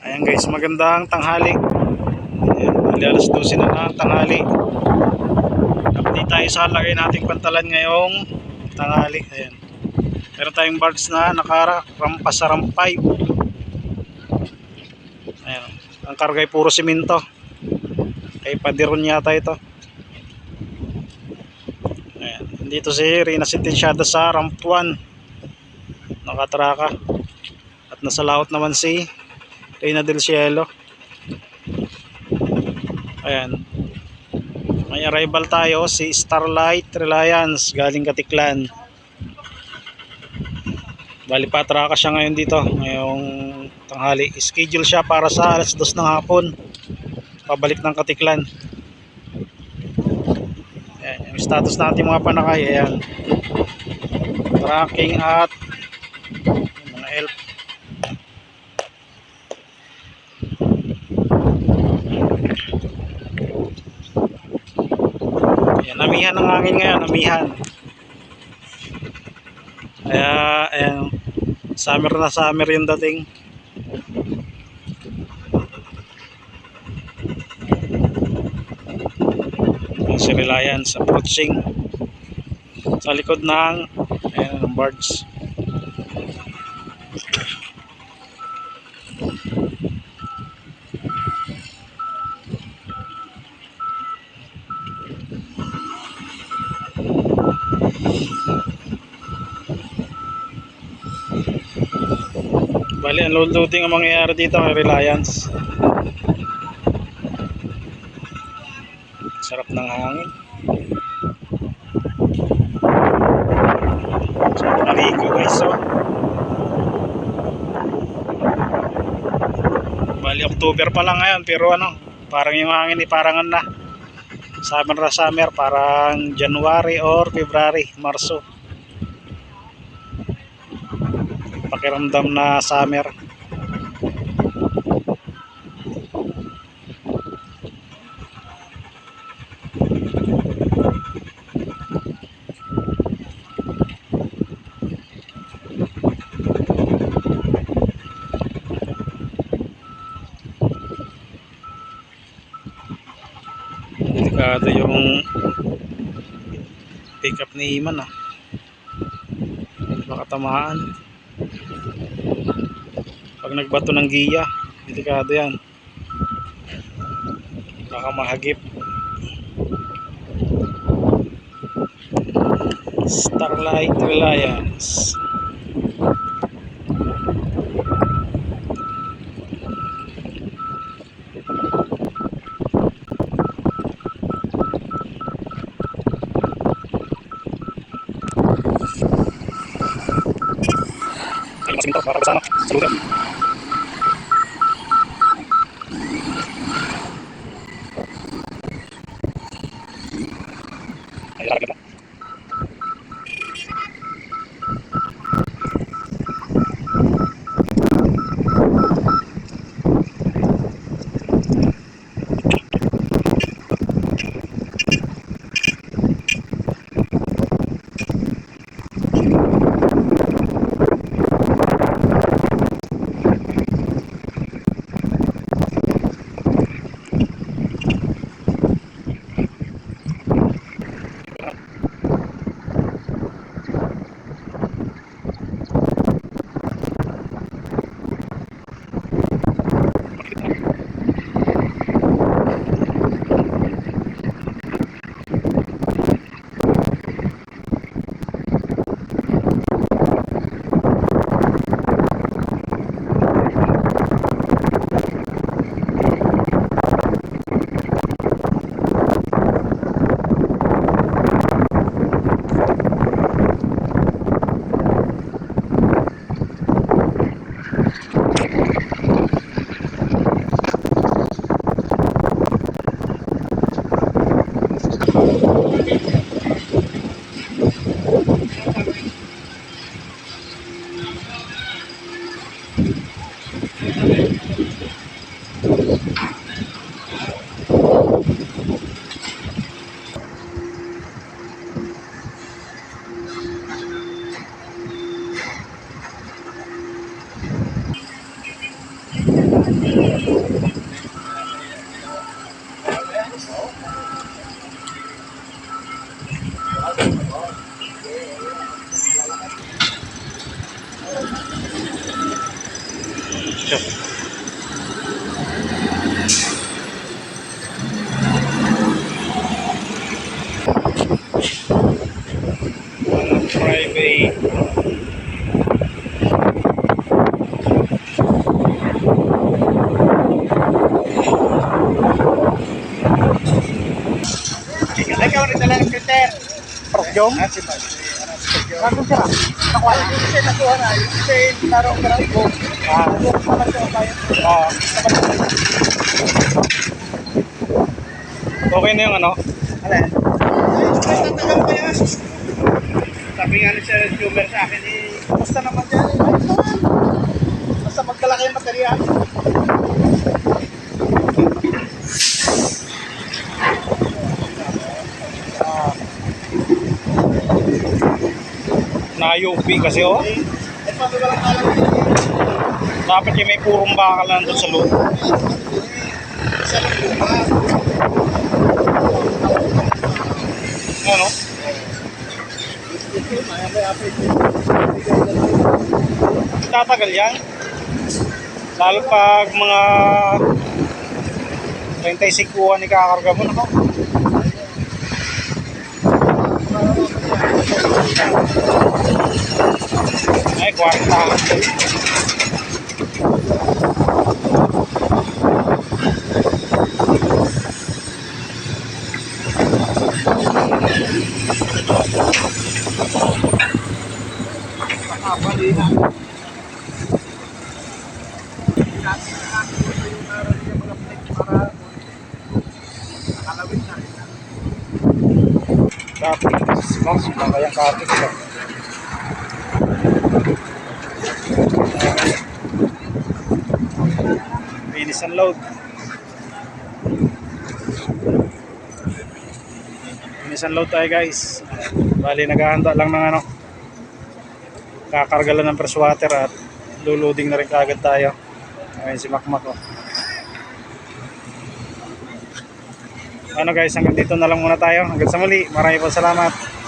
Ayan guys, magandang tanghali. Ayan, bali alas 12 na ng tanghali. Update tayo sa lagay nating pantalan ngayong tanghali. Ayan. Meron tayong birds na nakarampa sa ramp 5. Ayan. Ang karga ay puro simento. Kay Padiron yata ito. Ayan. Dito si Rina Sentenciada sa ramp 1. Nakatraka. At nasa laot naman si Reina del Cielo. Ayan. May arrival tayo si Starlight Reliance galing Katiklan. Bali patraka siya ngayon dito ngayong tanghali. Schedule siya para sa alas 2 ng hapon. Pabalik ng Katiklan. Ayan, yung status natin mga panakay. Ayan. Tracking at yung mga elf Namihan ang hangin ngayon, namihan. Kaya, ayan, summer na summer yung dating. Si Reliance approaching sa likod ng ayan, ng birds. Bali, ang load loading ang mangyayari dito kay Reliance. Sarap ng hangin. Sarap maligo guys, oh. Bali, October pa lang ngayon, pero ano, parang yung hangin, eh, parang na. Summer na summer, parang January or February, Marso. Pakiramdam na summer. Delikado yung pick up ni Iman ah. Baka tamaan. Pag nagbato ng giya, delikado yan. Baka mahagip. Starlight Reliance. Ay, masinto para kasama sa lugar. Ay, private. Ikaw talaga ng Peter. Prokyong? Ano siya? Okay na yung ano? Ano. Sabi nga ni Sir Jumer sa akin, eh, basta naman yan. eh, ayos naman. Basta magdala kayo material. Na-UP kasi oh. Dapat yung may purong bakal na nandun sa loob. Lang. Ano? Tatagal yan. Lalo pag mga 35 kuha ni kakarga mo nako. Ay, 40. Tapos, mas makayang kapit ka. Finish load. Finish and load tayo guys. Bali, naghahanda lang ng ano. Kakarga lang ng fresh water at luluding na rin kaagad tayo. Ayun si Makmak oh. Ano guys, hanggang dito na lang muna tayo. Hanggang sa muli. Maraming po salamat.